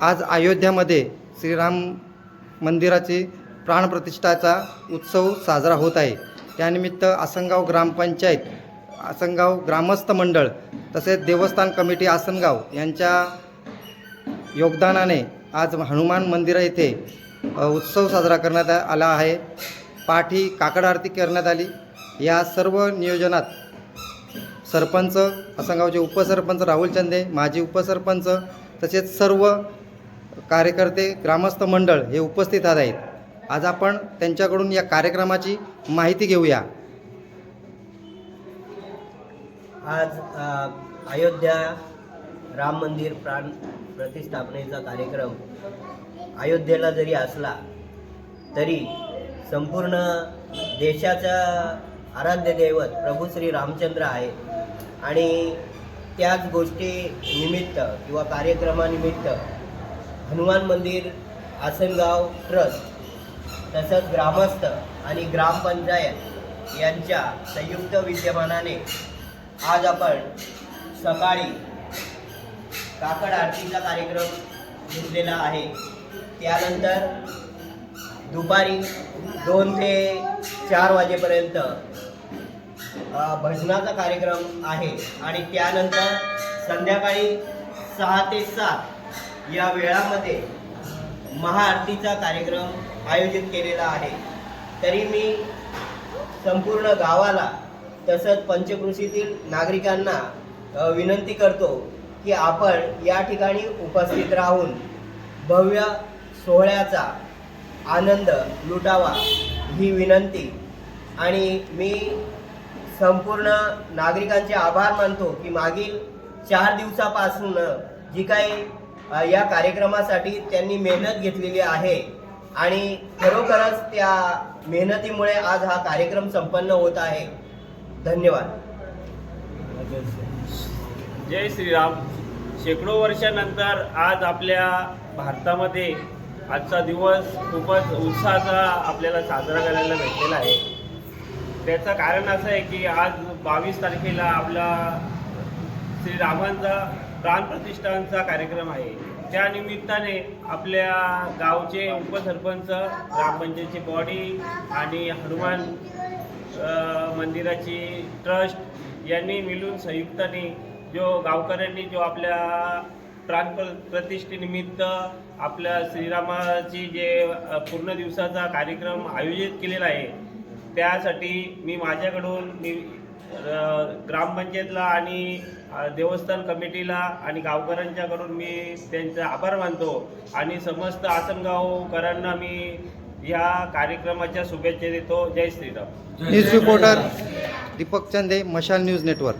आज अयोध्यामध्ये श्रीराम मंदिराची प्राणप्रतिष्ठाचा उत्सव साजरा होत आहे. त्यानिमित्त आसनगाव ग्रामपंचायत आसनगाव ग्रामस्थ मंडळ तसेच देवस्थान कमिटी आसनगाव यांच्या योगदानाने आज हनुमान मंदिरा येथे उत्सव साजरा करण्यात आला आहे. पाठी काकड आरती करण्यात आली. या सर्व नियोजनात सरपंच आसनगावचे उपसरपंच राहुल चंदे माजी उपसरपंच तसेच सर्व कार्यकर्ते ग्रामस्थ मंडळ हे उपस्थित आहेत. आज आपण त्यांच्याकडून या कार्यक्रमाची माहिती घेऊया. आज अयोध्या राम मंदिर प्राण प्रतिष्ठापनेचा कार्यक्रम अयोध्येला जरी असला तरी संपूर्ण देशाचा आराध्य दैवत प्रभू श्री रामचंद्र आहे. आणि त्याच गोष्टी निमित्त किंवा कार्यक्रमानिमित्त हनुमान मंदिर आसनगाव ट्रस्ट तसंच ग्रामस्थ आणि ग्रामपंचायत यांच्या संयुक्त विद्यमानाने आज आपण सकाळी काकड आरतीचा कार्यक्रम घेतलेला आहे. त्यानंतर दुपारी दोन ते चार वाजेपर्यंत भजनाचा कार्यक्रम आहे आणि त्यानंतर संध्याकाळी सहा ते सात या वेळामध्ये महाआरतीचा कार्यक्रम आयोजित केलेला आहे. तरी मी संपूर्ण गावाला तसंच पंचकृषीतील नागरिकांना विनंती करतो की आपण या ठिकाणी उपस्थित राहून भव्य सोहळ्याचा आनंद लुटावा ही विनंती. आणि मी संपूर्ण नागरिकांचे आभार मानतो की मागील चार दिवसापासून जी काही या कार्यक्रमासाठी त्यांनी मेहनत घेतलेली आहे. आणि खरोखरच त्या मेहनतीमुळे आज हा कार्यक्रम संपन्न होत आहे. धन्यवाद. जय श्रीराम. शेकडो वर्षानंतर आज आपल्या भारतामध्ये आजचा दिवस खूपच उत्साहाचा आपल्याला साजरा करायला भेटलेला आहे. त्याचं कारण असं आहे की आज बावीस तारखेला आपला श्रीरामांचा प्राणप्रतिष्ठानचा कार्यक्रम आहे. त्या निमित्ताने आपल्या गावचे उपसरपंच ग्रामपंचायतची बॉडी आणि हनुमान मंदिराची ट्रस्ट यांनी मिळून संयुक्ताने जो गावकऱ्यांनी जो आपल्या प्राण प्रतिष्ठेनिमित्त आपल्या श्रीरामाची जे पूर्ण दिवसाचा कार्यक्रम आयोजित केलेला आहे त्यासाठी मी माझ्याकडून मी ग्रामपंचायतला आणि देवस्थान कमिटीला आणि गावकऱ्यांच्याकडून मी त्यांचा आभार मानतो. आणि समस्त आसनगावकरांना मी या कार्यक्रमाच्या शुभेच्छा देतो. जय Shriram. News reporter Deepak Chande Mashal news network.